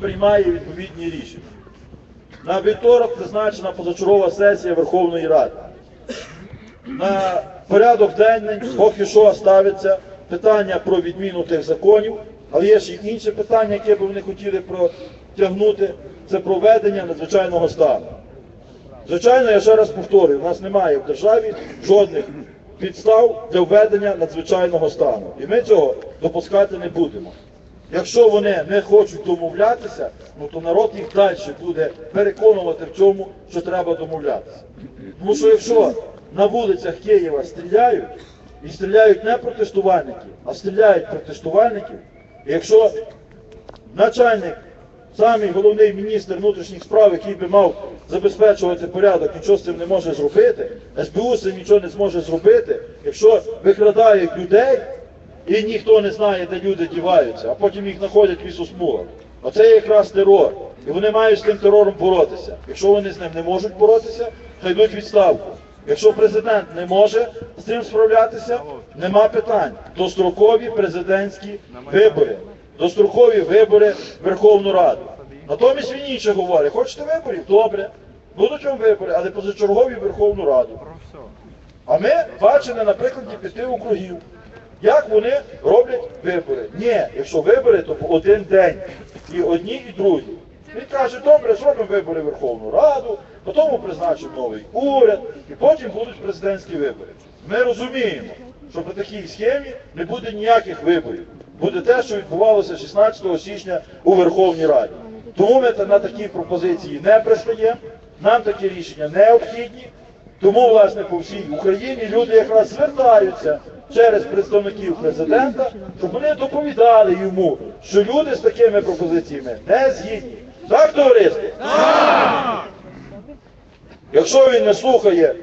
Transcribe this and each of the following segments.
приймає відповідні рішення. На вівторок призначена позачергова сесія Верховної Ради. На порядок денний поки що ставиться питання про відміну тих законів, але є ще й інше питання, яке би вони хотіли протягнути, це проведення надзвичайного стану. Звичайно, я ще раз повторюю, у нас немає в державі жодних підстав для введення надзвичайного стану. І ми цього допускати не будемо. Якщо вони не хочуть домовлятися, ну то народ їх далі буде переконувати в цьому, що треба домовлятися. Тому що якщо на вулицях Києва стріляють, і стріляють не протестувальники, а стріляють протестувальників, і якщо начальник, самий головний міністр внутрішніх справ, який би мав забезпечувати порядок, нічого з цим не може зробити, СБУ з нічого не зможе зробити, якщо викрадають людей, і ніхто не знає, де люди діваються, а потім їх знаходять в лісосмугах. Оце якраз терор. І вони мають з тим терором боротися. Якщо вони з ним не можуть боротися, то йдуть відставку. Якщо президент не може з цим справлятися, нема питань. Дострокові президентські вибори, дострокові вибори Верховну Раду. Натомість він інше говорить, хочете виборів? Добре. Будуть вам вибори, але позачергові Верховну Раду. А ми бачили на прикладі п'яти округів, як вони роблять вибори. Ні, якщо вибори, то в один день. І одні, і другі. Він каже, добре, зробимо вибори в Верховну Раду, потім призначимо новий уряд, і потім будуть президентські вибори. Ми розуміємо, що при такій схемі не буде ніяких виборів. Буде те, що відбувалося 16 січня у Верховній Раді. Тому ми на такі пропозиції не пристаємо, нам такі рішення необхідні. Тому, власне, по всій Україні люди якраз звертаються через представників президента, щоб вони доповідали йому, що люди з такими пропозиціями не згідні. Так, товариство? Якщо він не слухає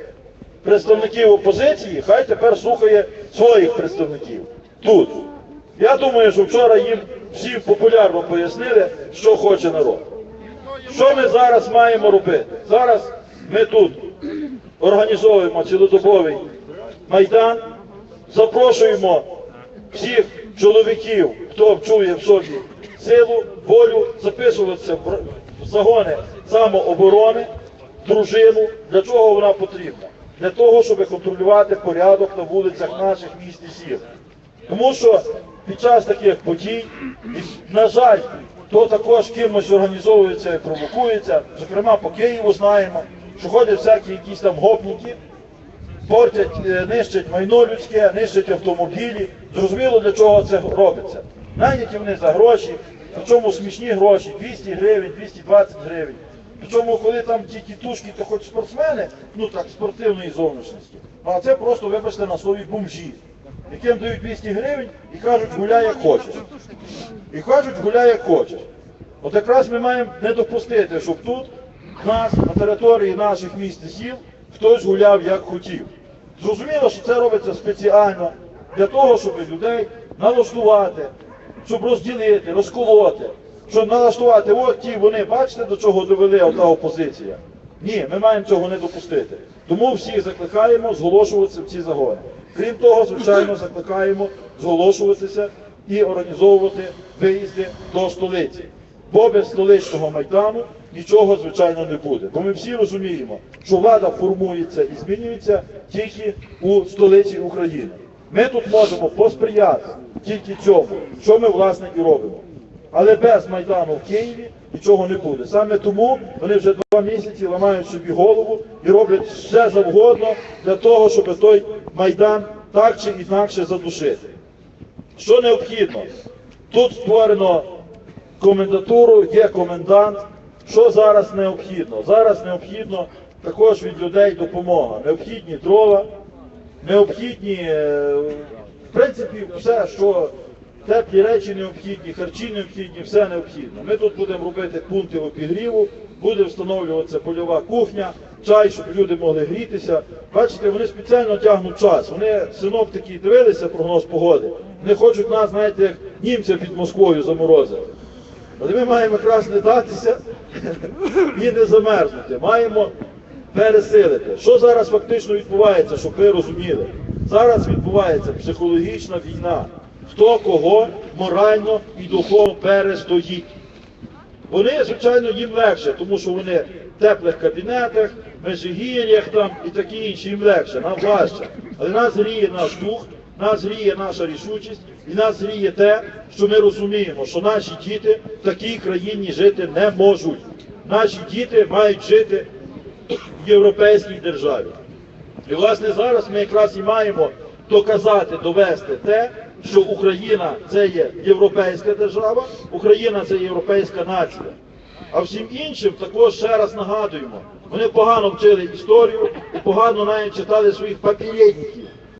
представників опозиції, хай тепер слухає своїх представників тут. Я думаю, що вчора їм всі популярно пояснили, що хоче народ. Що ми зараз маємо робити? Зараз ми тут організовуємо цілодобовий майдан, запрошуємо всіх чоловіків, хто чує в собі силу, волю, записуватися в загони самооборони, дружину. Для чого вона потрібна? Для того, щоб контролювати порядок на вулицях наших міст і сіл. Тому що під час таких подій, і, на жаль, то також кимось організовується і провокується. Зокрема, по Києву знаємо, що ходять всякі якісь там гопніки, портять, е, нищать майно людське, нищать автомобілі. Зрозуміло, для чого це робиться. Найняті вони за гроші, причому смішні гроші, 200 гривень, 220 гривень. Причому, коли там ті тітушки, то хоч спортсмени, ну так, спортивної зовнішності, а це просто, вибачте, на слові бомжі, яким дають 200 гривень і кажуть, гуляй як хочеш. І кажуть, гуляй як хочеш. От якраз ми маємо не допустити, щоб тут, нас, на території наших міст і сіл, хтось гуляв як хотів. Зрозуміло, що це робиться спеціально для того, щоб людей налаштувати, щоб розділити, розколоти, щоб налаштувати, от ті вони, бачите, до чого довели ота опозиція. Ні, ми маємо цього не допустити. Тому всіх закликаємо зголошуватися в ці загони. Крім того, звичайно, закликаємо зголошуватися і організовувати виїзди до столиці. Бо без столичного майдану нічого, звичайно, не буде. Бо ми всі розуміємо, що влада формується і змінюється тільки у столиці України. Ми тут можемо посприяти тільки цьому, що ми власне і робимо. Але без Майдану в Києві нічого не буде. Саме тому вони вже два місяці ламають собі голову і роблять все завгодно для того, щоб той Майдан так чи інакше задушити. Що необхідно? Тут створено комендатуру, є комендант. Що зараз необхідно? Зараз необхідно також від людей допомога. Необхідні дрова, необхідні, е, в принципі, все, що теплі речі необхідні, харчі необхідні, все необхідно. Ми тут будемо робити пункти обігріву, буде встановлюватися польова кухня, чай, щоб люди могли грітися. Бачите, вони спеціально тягнуть час. Вони синоптики дивилися прогноз погоди. Вони хочуть нас, знаєте, як німця під Москвою заморозити. Але ми маємо якраз не датися і не замерзнути. Маємо пересилити. Що зараз фактично відбувається, щоб ви розуміли? Зараз відбувається психологічна війна. Хто кого морально і духовно перестоїть. Вони, звичайно, їм легше, тому що вони в теплих кабінетах, межигір'ях там і такі інші їм легше, нам важче. Але нас гріє наш дух, нас гріє наша рішучість і нас гріє те, що ми розуміємо, що наші діти в такій країні жити не можуть. Наші діти мають жити в європейській державі. І власне зараз ми якраз і маємо доказати, довести те, що Україна це є європейська держава, Україна це європейська нація. А всім іншим також ще раз нагадуємо, вони погано вчили історію і погано навіть читали своїх попередників.